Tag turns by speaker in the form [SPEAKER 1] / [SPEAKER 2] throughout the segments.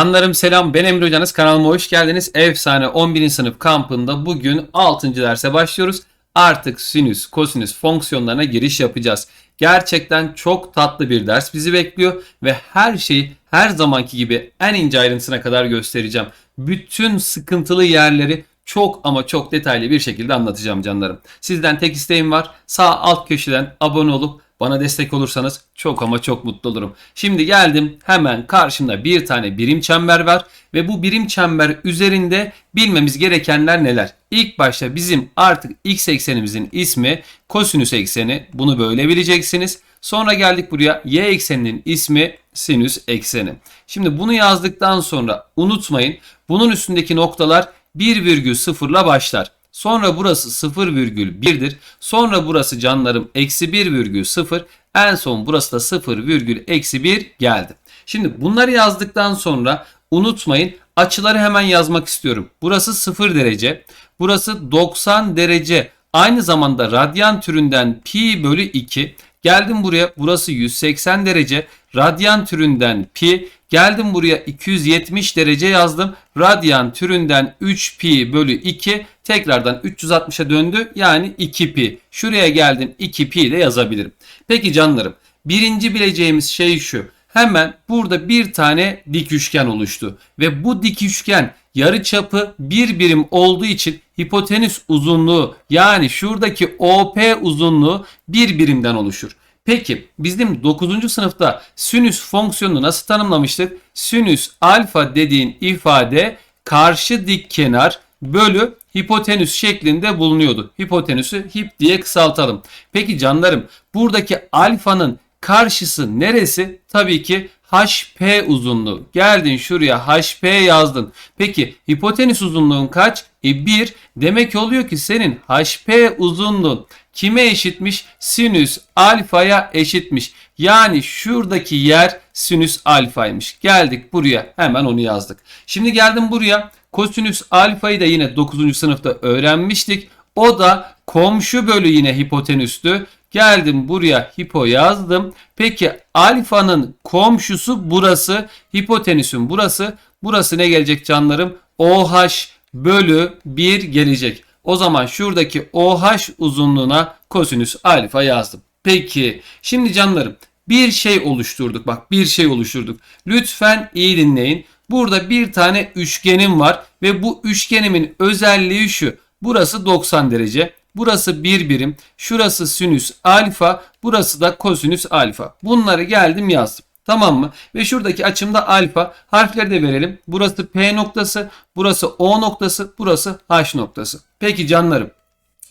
[SPEAKER 1] Canlarım selam ben Emre Hocanız kanalıma hoş geldiniz. Efsane 11. sınıf kampında bugün 6. derse başlıyoruz. Artık sinüs, kosinüs fonksiyonlarına giriş yapacağız. Gerçekten çok tatlı bir ders bizi bekliyor ve her şeyi her zamanki gibi en ince ayrıntısına kadar göstereceğim. Bütün sıkıntılı yerleri çok ama çok detaylı bir şekilde anlatacağım canlarım. Sizden tek isteğim var. Sağ alt köşeden abone olup bana destek olursanız çok ama çok mutlu olurum. Şimdi geldim hemen karşımda bir tane birim çember var ve bu birim çember üzerinde bilmemiz gerekenler neler? İlk başta bizim artık x eksenimizin ismi kosinüs ekseni. Bunu böyle bileceksiniz. Sonra geldik buraya y ekseninin ismi sinüs ekseni. Şimdi bunu yazdıktan sonra unutmayın bunun üstündeki noktalar 1,0 ile başlar. Sonra burası 0,1'dir. Sonra burası canlarım eksi 1,0. En son burası da 0,1 geldi. Şimdi bunları yazdıktan sonra unutmayın açıları hemen yazmak istiyorum. Burası 0 derece. Burası 90 derece. Aynı zamanda radyan türünden pi bölü 2. Geldim buraya burası 180 derece. Radyan türünden pi. Geldim buraya 270 derece yazdım. Radyan türünden 3 pi bölü 2 tekrardan 360'a döndü. Yani 2 pi. Şuraya geldim 2 pi de yazabilirim. Peki canlarım birinci bileceğimiz şey şu. Hemen burada bir tane dik üçgen oluştu. Ve bu dik üçgen yarı çapı bir birim olduğu için hipotenüs uzunluğu yani şuradaki OP uzunluğu bir birimden oluşur. Peki bizim 9. sınıfta sinüs fonksiyonunu nasıl tanımlamıştık? Sinüs alfa dediğin ifade karşı dik kenar bölü hipotenüs şeklinde bulunuyordu. Hipotenüsü hip diye kısaltalım. Peki canlarım buradaki alfanın karşısı neresi? Tabii ki HP uzunluğu. Geldin şuraya HP yazdın. Peki hipotenüs uzunluğun kaç? E 1. Demek oluyor ki senin HP uzunluğun kime eşitmiş? Sinüs alfaya eşitmiş. Yani şuradaki yer sinüs alfaymış. Geldik buraya hemen onu yazdık. Şimdi geldim buraya kosinüs alfayı da yine 9. sınıfta öğrenmiştik. O da komşu bölü yine hipotenüstü. Geldim buraya hipo yazdım. Peki alfanın komşusu burası. Hipotenüsün burası. Burası ne gelecek canlarım? OH bölü 1 gelecek. O zaman şuradaki OH uzunluğuna kosinüs alfa yazdım. Peki şimdi canlarım bir şey oluşturduk. Bak bir şey oluşturduk. Lütfen iyi dinleyin. Burada bir tane üçgenim var ve bu üçgenimin özelliği şu. Burası 90 derece. Burası bir birim. Şurası sinüs alfa. Burası da kosinüs alfa. Bunları geldim yazdım. Tamam mı? Ve şuradaki açımda alfa. Harfleri de verelim. Burası P noktası. Burası O noktası. Burası H noktası. Peki canlarım.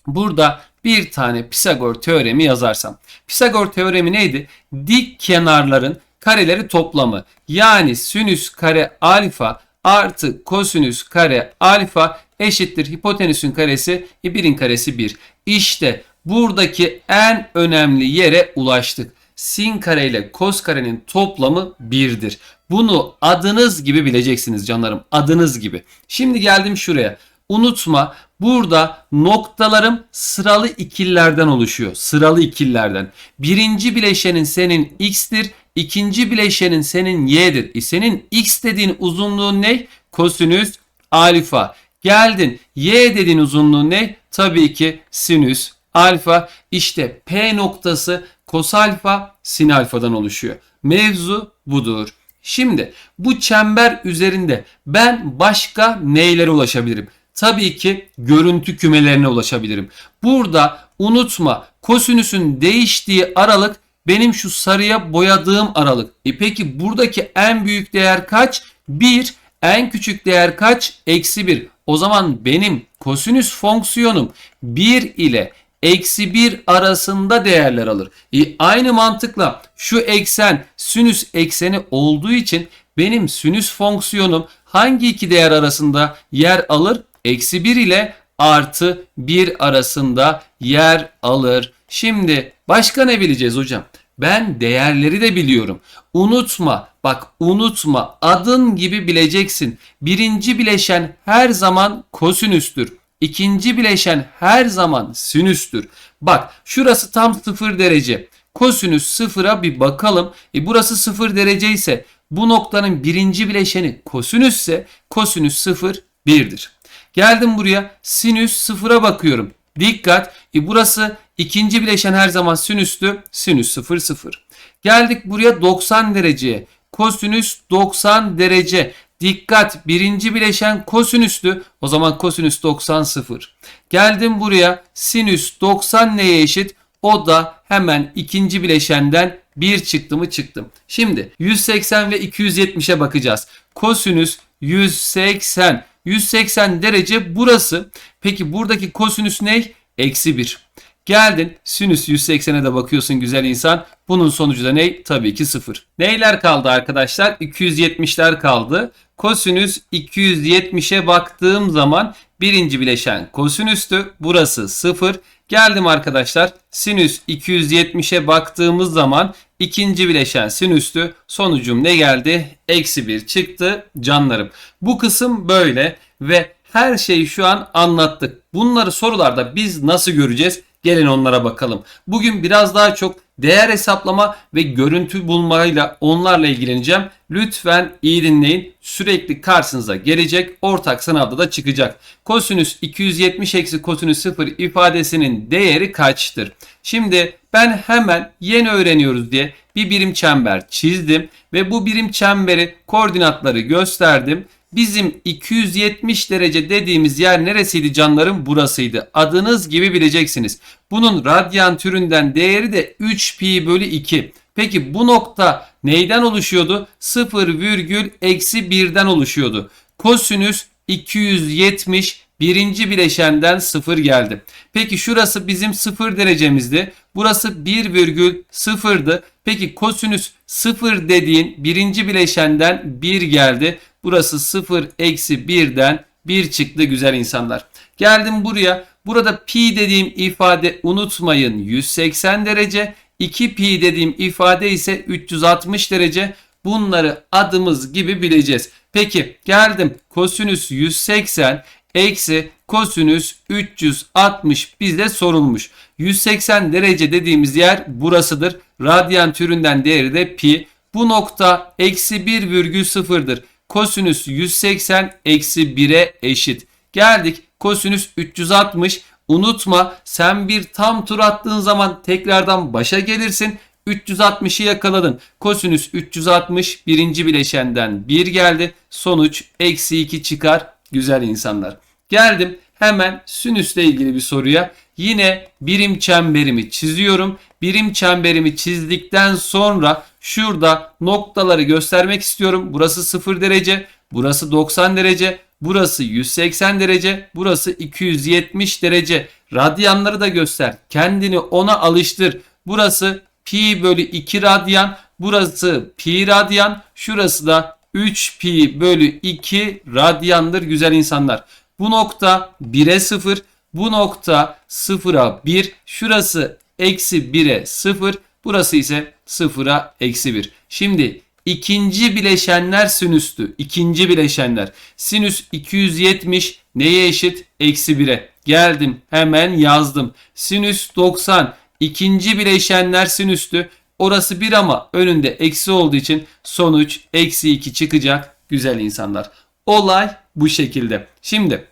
[SPEAKER 1] Burada bir tane Pisagor teoremi yazarsam. Pisagor teoremi neydi? Dik kenarların kareleri toplamı. Yani sinüs kare alfa artı kosinüs kare alfa eşittir hipotenüsün karesi 1'in karesi 1. İşte buradaki en önemli yere ulaştık. Sin kare ile kos karenin toplamı 1'dir. Bunu adınız gibi bileceksiniz canlarım. Adınız gibi. Şimdi geldim şuraya. Unutma burada noktalarım sıralı ikillerden oluşuyor. Sıralı ikillerden. Birinci bileşenin senin x'tir. İkinci bileşenin senin y'dir. E senin x dediğin uzunluğun ne? Kosinüs alfa. Geldin y dediğin uzunluğu ne? Tabii ki sinüs alfa. İşte P noktası kos alfa sin alfadan oluşuyor. Mevzu budur. Şimdi bu çember üzerinde ben başka neylere ulaşabilirim? Tabii ki görüntü kümelerine ulaşabilirim. Burada unutma kosinüsün değiştiği aralık benim şu sarıya boyadığım aralık. E peki buradaki en büyük değer kaç? 1. En küçük değer kaç? Eksi 1. O zaman benim kosinüs fonksiyonum 1 ile eksi 1 arasında değerler alır. E aynı mantıkla şu eksen sinüs ekseni olduğu için benim sinüs fonksiyonum hangi iki değer arasında yer alır? Eksi 1 ile artı 1 arasında yer alır. Şimdi başka ne bileceğiz hocam? Ben değerleri de biliyorum. Unutma, bak unutma adın gibi bileceksin. Birinci bileşen her zaman kosinüstür. İkinci bileşen her zaman sinüstür. Bak şurası tam 0 derece. Kosinüs sıfıra bir bakalım. E burası 0 derece ise Bu noktanın birinci bileşeni kosinüsse kosinüs 0 1'dir. Geldim buraya sinüs sıfıra bakıyorum. Dikkat e burası ikinci bileşen her zaman sinüstü. Sinüs 0 0. Geldik buraya 90 dereceye. Kosinüs 90 derece. Dikkat birinci bileşen kosinüstü. O zaman kosinüs 90 0. Geldim buraya sinüs 90 neye eşit? O da hemen ikinci bileşenden 1 çıktı mı çıktım. Şimdi 180 ve 270'e bakacağız. Kosinüs 180. 180 derece burası. Peki buradaki kosinüs ne? Eksi 1. Geldin sinüs 180'e de bakıyorsun güzel insan. Bunun sonucu da ne? Tabii ki 0. Neyler kaldı arkadaşlar? 270'ler kaldı. Kosinüs 270'e baktığım zaman birinci bileşen kosinüstü. Burası 0. Geldim arkadaşlar. Sinüs 270'e baktığımız zaman ikinci bileşen sinüstü. Sonucum ne geldi? Eksi 1 çıktı canlarım. Bu kısım böyle ve her şeyi şu an anlattık. Bunları sorularda biz nasıl göreceğiz? Gelin onlara bakalım. Bugün biraz daha çok değer hesaplama ve görüntü bulmayla onlarla ilgileneceğim. Lütfen iyi dinleyin. Sürekli karşınıza gelecek. Ortak sınavda da çıkacak. Kosinüs 270 eksi kosinüs 0 ifadesinin değeri kaçtır? Şimdi ben hemen yeni öğreniyoruz diye bir birim çember çizdim ve bu birim çemberi koordinatları gösterdim. Bizim 270 derece dediğimiz yer neresiydi canlarım? Burasıydı. Adınız gibi bileceksiniz. Bunun radyan türünden değeri de 3 pi bölü 2. Peki bu nokta neyden oluşuyordu? 0 virgül eksi 1'den oluşuyordu. Kosinüs 270 birinci bileşenden 0 geldi. Peki şurası bizim 0 derecemizdi. Burası 1,0'dı. Peki kosinüs 0 dediğin birinci bileşenden 1 geldi. Burası 0 eksi 1'den 1 çıktı güzel insanlar. Geldim buraya. Burada pi dediğim ifade unutmayın 180 derece. 2 pi dediğim ifade ise 360 derece. Bunları adımız gibi bileceğiz. Peki geldim kosinüs 180 eksi kosinüs 360 bizde sorulmuş. 180 derece dediğimiz yer burasıdır. Radyan türünden değeri de pi. Bu nokta eksi 1,0'dır. Kosinüs 180 eksi 1'e eşit. Geldik kosinüs 360. Unutma sen bir tam tur attığın zaman tekrardan başa gelirsin. 360'ı yakaladın. Kosinüs 360 birinci bileşenden 1 geldi. Sonuç eksi 2 çıkar. Güzel insanlar. Geldim hemen sinüsle ilgili bir soruya. Yine birim çemberimi çiziyorum. Birim çemberimi çizdikten sonra şurada noktaları göstermek istiyorum. Burası 0 derece, burası 90 derece, burası 180 derece, burası 270 derece. Radyanları da göster. Kendini ona alıştır. Burası pi bölü 2 radyan, burası pi radyan, şurası da 3 pi bölü 2 radyandır güzel insanlar. Bu nokta 1'e 0. Bu nokta 0'a 1. Şurası eksi 1'e 0. Burası ise 0'a eksi 1. Şimdi ikinci bileşenler sinüstü. İkinci bileşenler. Sinüs 270 neye eşit? Eksi 1'e. Geldim hemen yazdım. Sinüs 90 ikinci bileşenler sinüstü. Orası 1 ama önünde eksi olduğu için sonuç eksi 2 çıkacak güzel insanlar. Olay bu şekilde. Şimdi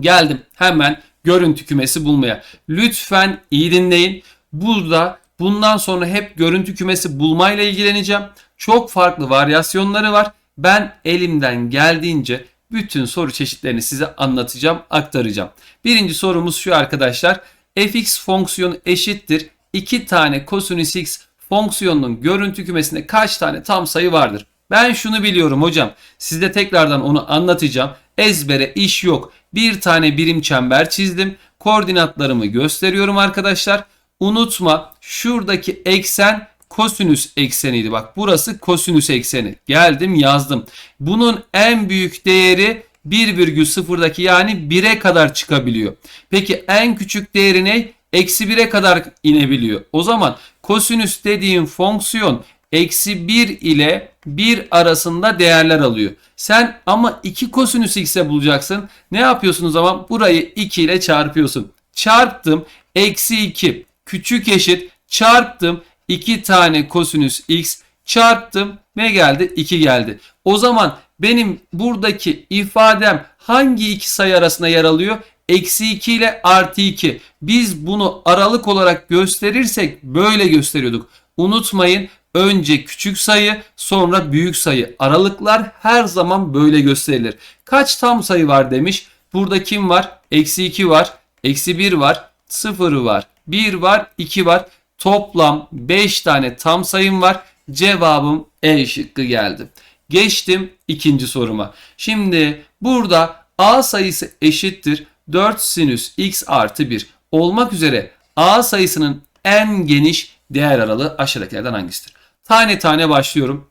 [SPEAKER 1] geldim hemen görüntü kümesi bulmaya. Lütfen iyi dinleyin. Burada bundan sonra hep görüntü kümesi bulmayla ilgileneceğim. Çok farklı varyasyonları var. Ben elimden geldiğince bütün soru çeşitlerini size anlatacağım, aktaracağım. Birinci sorumuz şu arkadaşlar. fx fonksiyonu eşittir. 2 tane kosinüs x fonksiyonunun görüntü kümesinde kaç tane tam sayı vardır? Ben şunu biliyorum hocam. Sizde tekrardan onu anlatacağım. Ezbere iş yok. Bir tane birim çember çizdim. Koordinatlarımı gösteriyorum arkadaşlar. Unutma şuradaki eksen kosinüs ekseniydi. Bak burası kosinüs ekseni. Geldim yazdım. Bunun en büyük değeri 1,0'daki yani 1'e kadar çıkabiliyor. Peki en küçük değeri ne? Eksi 1'e kadar inebiliyor. O zaman kosinüs dediğim fonksiyon eksi 1 ile 1 arasında değerler alıyor. Sen ama 2 kosinüs x'e bulacaksın. Ne yapıyorsun o zaman? Burayı 2 ile çarpıyorsun. Çarptım. Eksi 2 küçük eşit çarptım 2 tane kosinüs x Çarptım. Ne geldi? 2 geldi. O zaman benim buradaki ifadem hangi iki sayı arasında yer alıyor? Eksi 2 ile artı 2. Biz bunu aralık olarak gösterirsek böyle gösteriyorduk. Unutmayın önce küçük sayı sonra büyük sayı. Aralıklar her zaman böyle gösterilir. Kaç tam sayı var demiş. Burada kim var? Eksi 2 var. Eksi 1 var. 0 var. 1 var. 2 var. Toplam 5 tane tam sayım var. Cevabım E şıkkı geldi. Geçtim ikinci soruma. Şimdi burada A sayısı eşittir 4 sinüs x artı 1 olmak üzere A sayısının en geniş değer aralığı aşağıdakilerden hangisidir? Tane tane başlıyorum.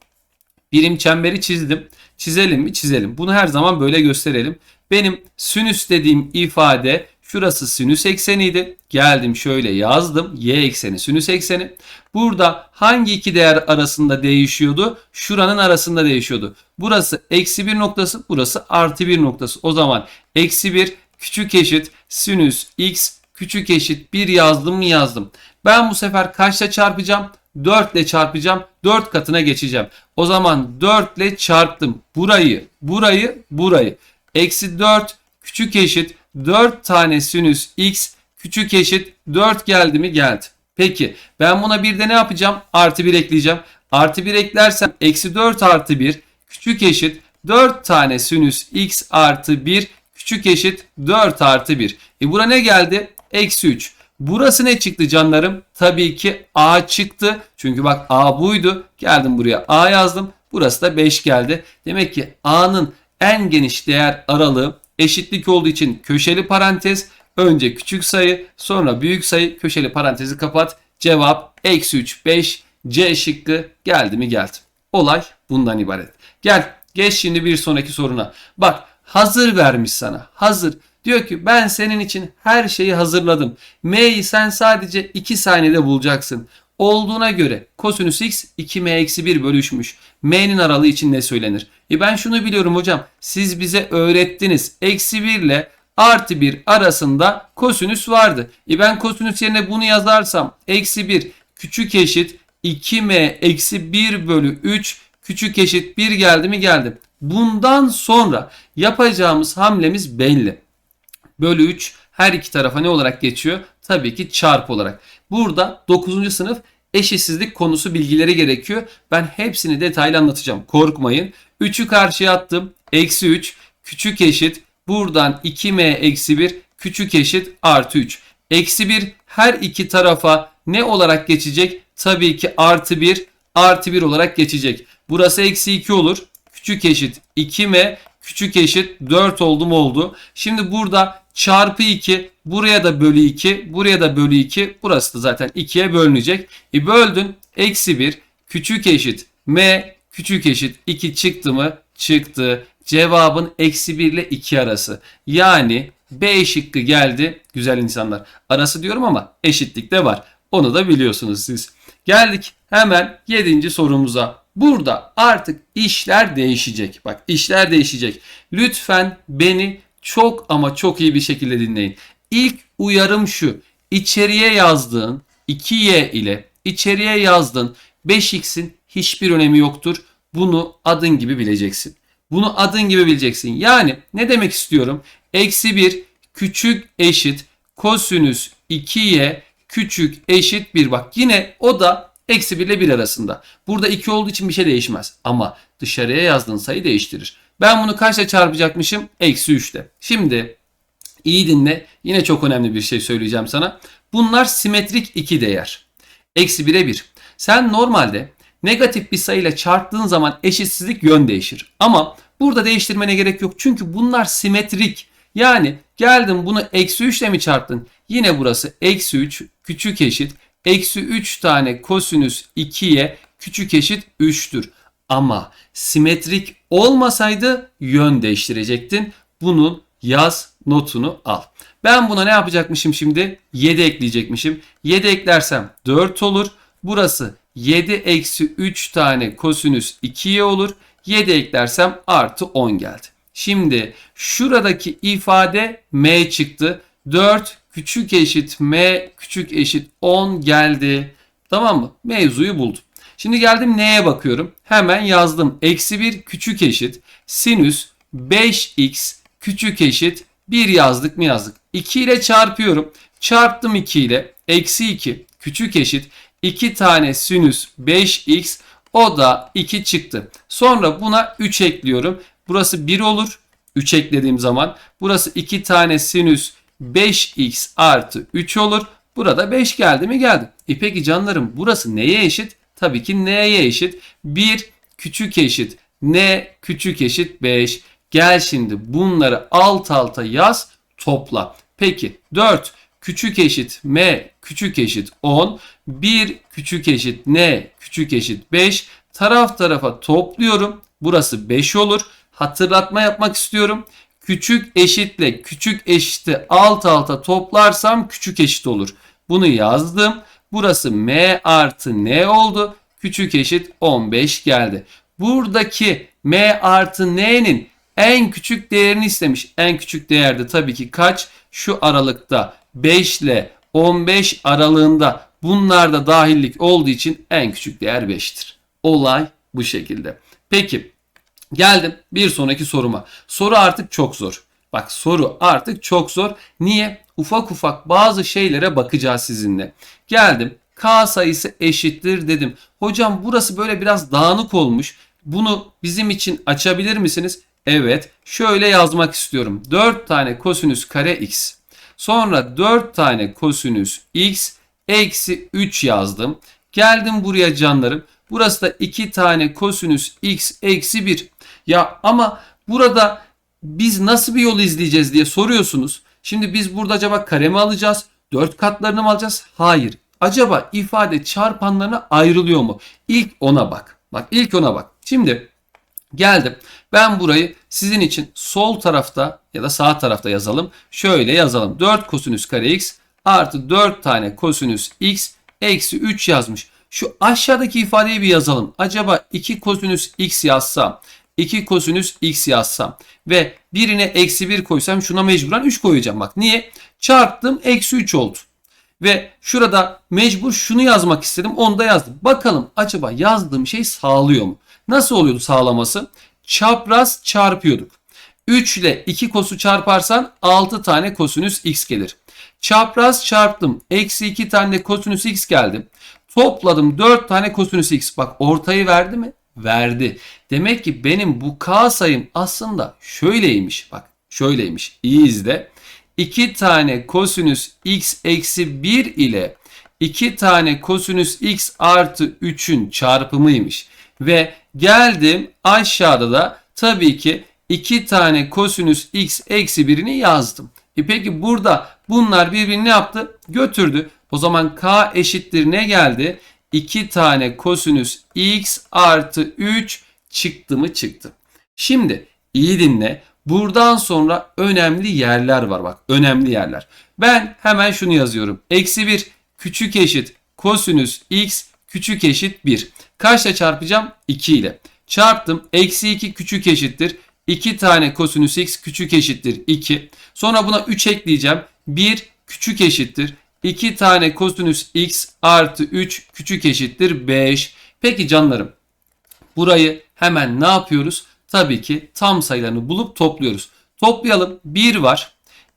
[SPEAKER 1] Birim çemberi çizdim. Çizelim mi? Çizelim. Bunu her zaman böyle gösterelim. Benim sinüs dediğim ifade şurası sinüs ekseniydi. Geldim şöyle yazdım. Y ekseni sinüs ekseni. Burada hangi iki değer arasında değişiyordu? Şuranın arasında değişiyordu. Burası eksi bir noktası. Burası artı bir noktası. O zaman eksi bir küçük eşit sinüs x küçük eşit 1 yazdım mı yazdım. Ben bu sefer kaçla çarpacağım? 4 ile çarpacağım. 4 katına geçeceğim. O zaman 4 ile çarptım. Burayı, burayı, burayı. Eksi 4 küçük eşit 4 tane sinüs x küçük eşit 4 geldi mi? Geldi. Peki ben buna bir de ne yapacağım? Artı 1 ekleyeceğim. Artı 1 eklersem eksi 4 artı 1 küçük eşit 4 tane sinüs x artı 1 küçük eşit 4 artı 1. E bura ne geldi? Eksi 3. Burası ne çıktı canlarım? Tabii ki A çıktı. Çünkü bak A buydu. Geldim buraya A yazdım. Burası da 5 geldi. Demek ki A'nın en geniş değer aralığı eşitlik olduğu için köşeli parantez. Önce küçük sayı sonra büyük sayı köşeli parantezi kapat. Cevap eksi 3 5 C şıkkı geldi mi geldi. Olay bundan ibaret. Gel geç şimdi bir sonraki soruna. Bak hazır vermiş sana. Hazır. Diyor ki ben senin için her şeyi hazırladım. M'yi sen sadece 2 saniyede bulacaksın. Olduğuna göre kosinüs x 2m eksi 1 bölüşmüş. M'nin aralığı için ne söylenir? E ben şunu biliyorum hocam. Siz bize öğrettiniz. Eksi 1 ile artı 1 arasında kosinüs vardı. E ben kosinüs yerine bunu yazarsam eksi 1 küçük eşit 2m eksi 1 bölü 3 küçük eşit 1 geldi mi geldi. Bundan sonra yapacağımız hamlemiz belli. Bölü 3 her iki tarafa ne olarak geçiyor? Tabii ki çarp olarak. Burada 9. sınıf eşitsizlik konusu bilgileri gerekiyor. Ben hepsini detaylı anlatacağım. Korkmayın. 3'ü karşıya attım. Eksi 3 küçük eşit. Buradan 2m eksi 1 küçük eşit artı 3. Eksi 1 her iki tarafa ne olarak geçecek? Tabii ki artı 1 artı 1 olarak geçecek. Burası eksi 2 olur. Küçük eşit 2m küçük eşit 4 oldu mu oldu. Şimdi burada çarpı 2 buraya da bölü 2 buraya da bölü 2 burası da zaten 2'ye bölünecek. E böldün eksi 1 küçük eşit m küçük eşit 2 çıktı mı? Çıktı. Cevabın eksi 1 ile 2 arası. Yani B şıkkı geldi güzel insanlar. Arası diyorum ama eşitlik de var. Onu da biliyorsunuz siz. Geldik hemen 7. sorumuza. Burada artık işler değişecek. Bak işler değişecek. Lütfen beni çok ama çok iyi bir şekilde dinleyin. İlk uyarım şu. İçeriye yazdığın 2y ile içeriye yazdığın 5x'in hiçbir önemi yoktur. Bunu adın gibi bileceksin. Bunu adın gibi bileceksin. Yani ne demek istiyorum? Eksi 1 küçük eşit kosinüs 2y küçük eşit 1. Bak yine o da eksi 1 ile 1 arasında. Burada 2 olduğu için bir şey değişmez. Ama dışarıya yazdığın sayı değiştirir. Ben bunu kaçla çarpacakmışım? Eksi 3'te. Şimdi iyi dinle. Yine çok önemli bir şey söyleyeceğim sana. Bunlar simetrik iki değer. Eksi 1'e 1. Sen normalde negatif bir sayıyla çarptığın zaman eşitsizlik yön değişir. Ama burada değiştirmene gerek yok. Çünkü bunlar simetrik. Yani geldin bunu eksi 3 ile mi çarptın? Yine burası eksi 3 küçük eşit. Eksi 3 tane kosinüs 2'ye küçük eşit 3'tür. Ama simetrik olmasaydı yön değiştirecektin. Bunun yaz notunu al. Ben buna ne yapacakmışım şimdi? 7 ekleyecekmişim. 7 eklersem 4 olur. Burası 7 eksi 3 tane kosinüs 2'ye olur. 7 eklersem artı 10 geldi. Şimdi şuradaki ifade m çıktı. 4 küçük eşit m küçük eşit 10 geldi. Tamam mı? Mevzuyu buldum. Şimdi geldim neye bakıyorum? Hemen yazdım. Eksi 1 küçük eşit sinüs 5x küçük eşit 1 yazdık mı yazdık. 2 ile çarpıyorum. Çarptım 2 ile. Eksi 2 küçük eşit 2 tane sinüs 5x o da 2 çıktı. Sonra buna 3 ekliyorum. Burası 1 olur. 3 eklediğim zaman. Burası 2 tane sinüs 5x artı 3 olur. Burada 5 geldi mi geldi. E peki canlarım burası neye eşit? Tabii ki n'ye eşit. 1 küçük eşit n küçük eşit 5. Gel şimdi bunları alt alta yaz topla. Peki 4 küçük eşit m küçük eşit 10. 1 küçük eşit n küçük eşit 5. Taraf tarafa topluyorum. Burası 5 olur. Hatırlatma yapmak istiyorum. Küçük eşitle küçük eşiti alt alta toplarsam küçük eşit olur. Bunu yazdım. Burası m artı n oldu. Küçük eşit 15 geldi. Buradaki m artı n'nin en küçük değerini istemiş. En küçük değerde tabii ki kaç? Şu aralıkta 5 ile 15 aralığında bunlarda dahillik olduğu için en küçük değer 5'tir. Olay bu şekilde. Peki geldim bir sonraki soruma. Soru artık çok zor. Bak soru artık çok zor. Niye? Ufak ufak bazı şeylere bakacağız sizinle. Geldim. K sayısı eşittir dedim. Hocam burası böyle biraz dağınık olmuş. Bunu bizim için açabilir misiniz? Evet. Şöyle yazmak istiyorum. 4 tane kosinüs kare x. Sonra 4 tane kosinüs x eksi 3 yazdım. Geldim buraya canlarım. Burası da 2 tane kosinüs x eksi 1. Ya ama burada biz nasıl bir yol izleyeceğiz diye soruyorsunuz. Şimdi biz burada acaba kare mi alacağız? 4 katlarını mı alacağız? Hayır. Acaba ifade çarpanlarına ayrılıyor mu? İlk ona bak. Bak ilk ona bak. Şimdi geldim. Ben burayı sizin için sol tarafta ya da sağ tarafta yazalım. Şöyle yazalım. 4 kosinüs kare x artı 4 tane kosinüs x eksi 3 yazmış. Şu aşağıdaki ifadeyi bir yazalım. Acaba 2 kosinüs x yazsam 2 kosinüs x yazsam ve birine eksi 1 koysam şuna mecburen 3 koyacağım. Bak niye? Çarptım eksi 3 oldu. Ve şurada mecbur şunu yazmak istedim. Onu da yazdım. Bakalım acaba yazdığım şey sağlıyor mu? Nasıl oluyordu sağlaması? Çapraz çarpıyorduk. 3 ile 2 kosu çarparsan 6 tane kosinüs x gelir. Çapraz çarptım. Eksi 2 tane kosinüs x geldi. Topladım 4 tane kosinüs x. Bak ortayı verdi mi? Verdi. Demek ki benim bu k sayım aslında şöyleymiş. Bak şöyleymiş. İyi izle. 2 tane kosinüs x eksi 1 ile 2 tane kosinüs x artı 3'ün çarpımıymış. Ve geldim aşağıda da tabii ki 2 tane kosinüs x eksi 1'ini yazdım. E peki burada bunlar birbirini ne yaptı? Götürdü. O zaman k eşittir ne geldi? 2 tane kosinüs x artı 3 çıktı mı çıktı. Şimdi iyi dinle. Buradan sonra önemli yerler var bak. Önemli yerler. Ben hemen şunu yazıyorum. Eksi 1 küçük eşit kosinüs x küçük eşit 1. Kaçla çarpacağım? 2 ile. Çarptım. Eksi 2 küçük eşittir. 2 tane kosinüs x küçük eşittir 2. Sonra buna 3 ekleyeceğim. 1 küçük eşittir. 2 tane kosinüs x artı 3 küçük eşittir 5. Peki canlarım burayı hemen ne yapıyoruz? Tabii ki tam sayılarını bulup topluyoruz. Toplayalım. 1 var,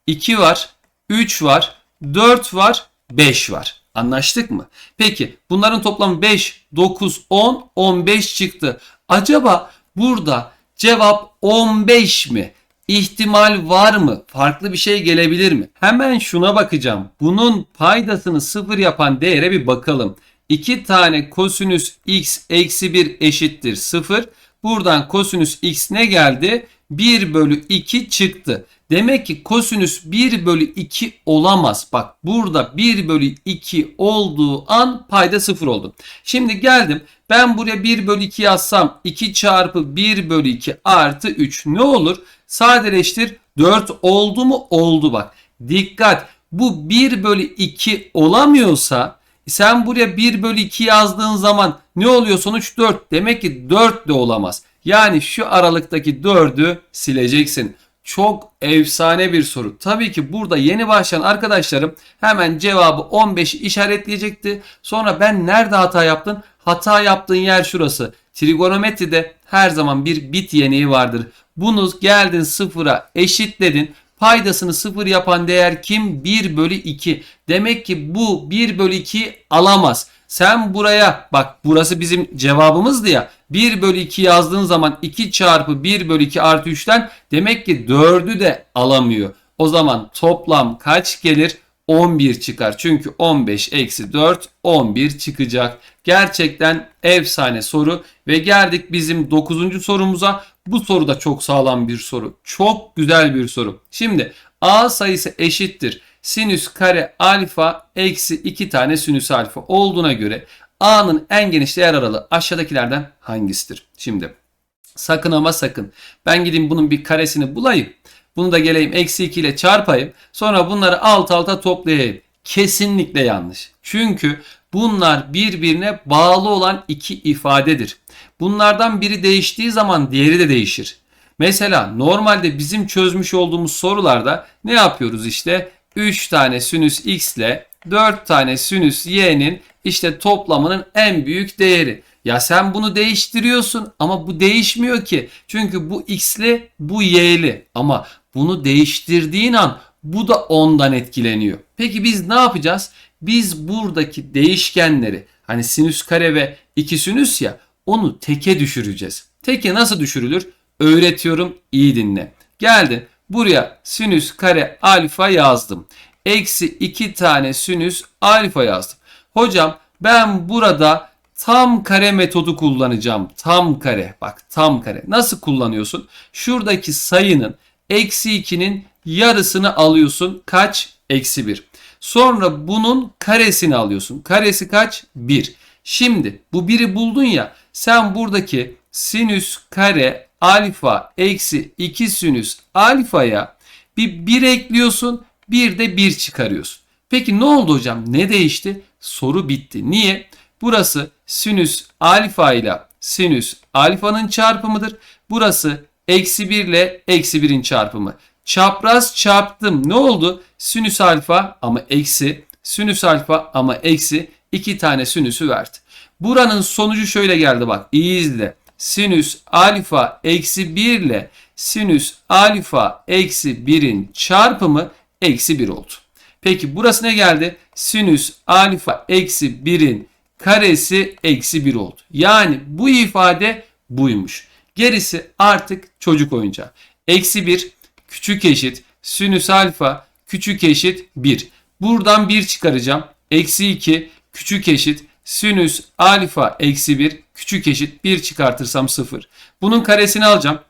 [SPEAKER 1] 2 var, 3 var, 4 var, 5 var. Anlaştık mı? Peki bunların toplamı 5, 9, 10, 15 çıktı. Acaba burada cevap 15 mi? İhtimal var mı? Farklı bir şey gelebilir mi? Hemen şuna bakacağım. Bunun paydasını sıfır yapan değere bir bakalım. 2 tane kosinüs x eksi 1 eşittir 0. Buradan kosinüs x ne geldi? 1 bölü 2 çıktı. Demek ki kosinüs 1 bölü 2 olamaz. Bak burada 1 bölü 2 olduğu an payda 0 oldu. Şimdi geldim. Ben buraya 1 bölü 2 yazsam 2 çarpı 1 bölü 2 artı 3 ne olur? Sadeleştir 4 oldu mu? Oldu bak. Dikkat bu 1 bölü 2 olamıyorsa sen buraya 1 bölü 2 yazdığın zaman ne oluyor sonuç 4. Demek ki 4 de olamaz. Yani şu aralıktaki 4'ü sileceksin. Çok efsane bir soru. Tabii ki burada yeni başlayan arkadaşlarım hemen cevabı 15'i işaretleyecekti. Sonra ben nerede hata yaptın? Hata yaptığın yer şurası. Trigonometride her zaman bir bit yeneği vardır. Bunu geldin sıfıra eşitledin. Paydasını sıfır yapan değer kim? 1 bölü 2. Demek ki bu 1 bölü 2 alamaz. Sen buraya bak burası bizim cevabımızdı ya. 1 bölü 2 yazdığın zaman 2 çarpı 1 bölü 2 artı 3'ten demek ki 4'ü de alamıyor. O zaman toplam kaç gelir? 11 çıkar. Çünkü 15 eksi 4 11 çıkacak. Gerçekten efsane soru ve geldik bizim 9. sorumuza. Bu soru da çok sağlam bir soru. Çok güzel bir soru. Şimdi a sayısı eşittir. Sinüs kare alfa eksi 2 tane sinüs alfa olduğuna göre a'nın en geniş değer aralığı aşağıdakilerden hangisidir? Şimdi sakın ama sakın ben gideyim bunun bir karesini bulayım. Bunu da geleyim eksi 2 ile çarpayım. Sonra bunları alt alta toplayayım. Kesinlikle yanlış. Çünkü bunlar birbirine bağlı olan iki ifadedir. Bunlardan biri değiştiği zaman diğeri de değişir. Mesela normalde bizim çözmüş olduğumuz sorularda ne yapıyoruz işte? 3 tane sinüs x ile 4 tane sinüs y'nin işte toplamının en büyük değeri. Ya sen bunu değiştiriyorsun ama bu değişmiyor ki. Çünkü bu x'li bu y'li ama bunu değiştirdiğin an bu da ondan etkileniyor. Peki biz ne yapacağız? Biz buradaki değişkenleri hani sinüs kare ve 2 sinüs ya onu teke düşüreceğiz. Teke nasıl düşürülür? Öğretiyorum iyi dinle. Geldi buraya sinüs kare alfa yazdım. Eksi 2 tane sinüs alfa yazdım. Hocam ben burada tam kare metodu kullanacağım. Tam kare bak tam kare. Nasıl kullanıyorsun? Şuradaki sayının eksi 2'nin yarısını alıyorsun. Kaç? Eksi 1. Sonra bunun karesini alıyorsun. Karesi kaç? 1. Şimdi bu 1'i buldun ya sen buradaki sinüs kare alfa eksi 2 sinüs alfaya bir 1 ekliyorsun bir de 1 çıkarıyorsun. Peki ne oldu hocam? Ne değişti? Soru bitti. Niye? Burası sinüs alfa ile sinüs alfanın çarpımıdır. Burası eksi 1 ile eksi 1'in çarpımı. Çapraz çarptım. Ne oldu? Sinüs alfa ama eksi. Sinüs alfa ama eksi. iki tane sinüsü verdi. Buranın sonucu şöyle geldi bak. İyi izle. Sinüs alfa eksi 1 ile sinüs alfa eksi 1'in çarpımı eksi 1 oldu. Peki burası ne geldi? Sinüs alfa eksi 1'in karesi eksi 1 oldu. Yani bu ifade buymuş. Gerisi artık çocuk oyuncağı. Eksi 1 küçük eşit sinüs alfa küçük eşit 1. Buradan 1 çıkaracağım. Eksi 2 küçük eşit sinüs alfa eksi 1 küçük eşit 1 çıkartırsam 0. Bunun karesini alacağım.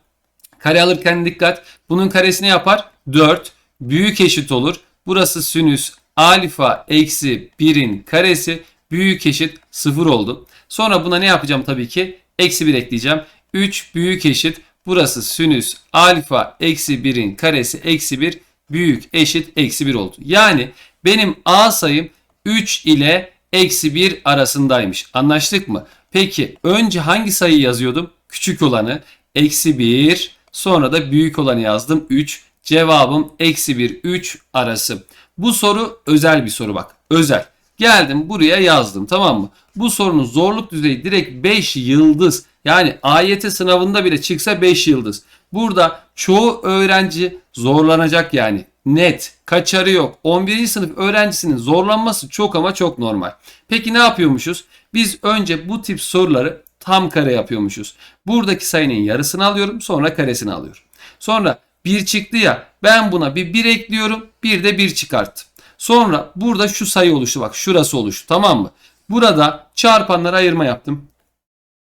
[SPEAKER 1] Kare alırken dikkat. Bunun karesini yapar 4 büyük eşit olur. Burası sinüs alfa eksi 1'in karesi büyük eşit 0 oldu. Sonra buna ne yapacağım tabii ki? Eksi 1 ekleyeceğim. 3 büyük eşit. Burası sinüs alfa eksi 1'in karesi eksi 1 büyük eşit eksi 1 oldu. Yani benim A sayım 3 ile eksi 1 arasındaymış. Anlaştık mı? Peki önce hangi sayıyı yazıyordum? Küçük olanı eksi 1 sonra da büyük olanı yazdım 3. Cevabım eksi 1 3 arası. Bu soru özel bir soru bak. Özel. Geldim buraya yazdım tamam mı? Bu sorunun zorluk düzeyi direkt 5 yıldız. Yani AYT sınavında bile çıksa 5 yıldız. Burada çoğu öğrenci zorlanacak yani. Net. Kaçarı yok. 11. sınıf öğrencisinin zorlanması çok ama çok normal. Peki ne yapıyormuşuz? Biz önce bu tip soruları tam kare yapıyormuşuz. Buradaki sayının yarısını alıyorum sonra karesini alıyorum. Sonra 1 çıktı ya ben buna bir 1 ekliyorum bir de 1 çıkarttım. Sonra burada şu sayı oluştu bak şurası oluştu tamam mı? Burada çarpanlara ayırma yaptım.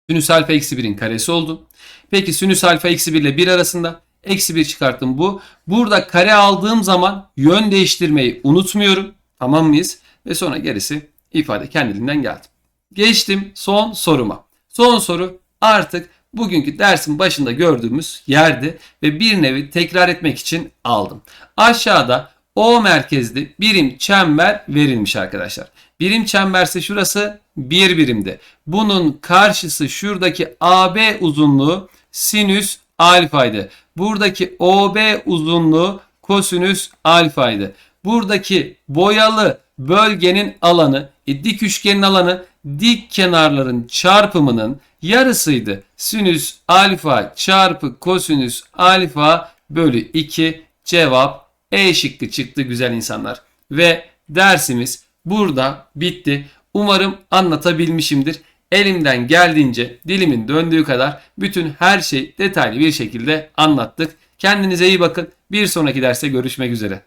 [SPEAKER 1] Sinüs alfa eksi 1'in karesi oldu. Peki sinüs alfa eksi 1 ile 1 arasında eksi 1 çıkarttım bu. Burada kare aldığım zaman yön değiştirmeyi unutmuyorum. Tamam mıyız? Ve sonra gerisi ifade kendiliğinden geldi. Geçtim son soruma. Son soru artık bugünkü dersin başında gördüğümüz yerdi ve bir nevi tekrar etmek için aldım. Aşağıda O merkezli birim çember verilmiş arkadaşlar. Birim çemberse şurası bir birimde. Bunun karşısı şuradaki AB uzunluğu sinüs alfaydı. Buradaki OB uzunluğu kosinüs alfaydı. Buradaki boyalı bölgenin alanı, e, dik üçgenin alanı dik kenarların çarpımının yarısıydı. Sinüs alfa çarpı kosinüs alfa bölü 2 cevap E şıkkı çıktı güzel insanlar. Ve dersimiz burada bitti. Umarım anlatabilmişimdir. Elimden geldiğince dilimin döndüğü kadar bütün her şey detaylı bir şekilde anlattık. Kendinize iyi bakın. Bir sonraki derste görüşmek üzere.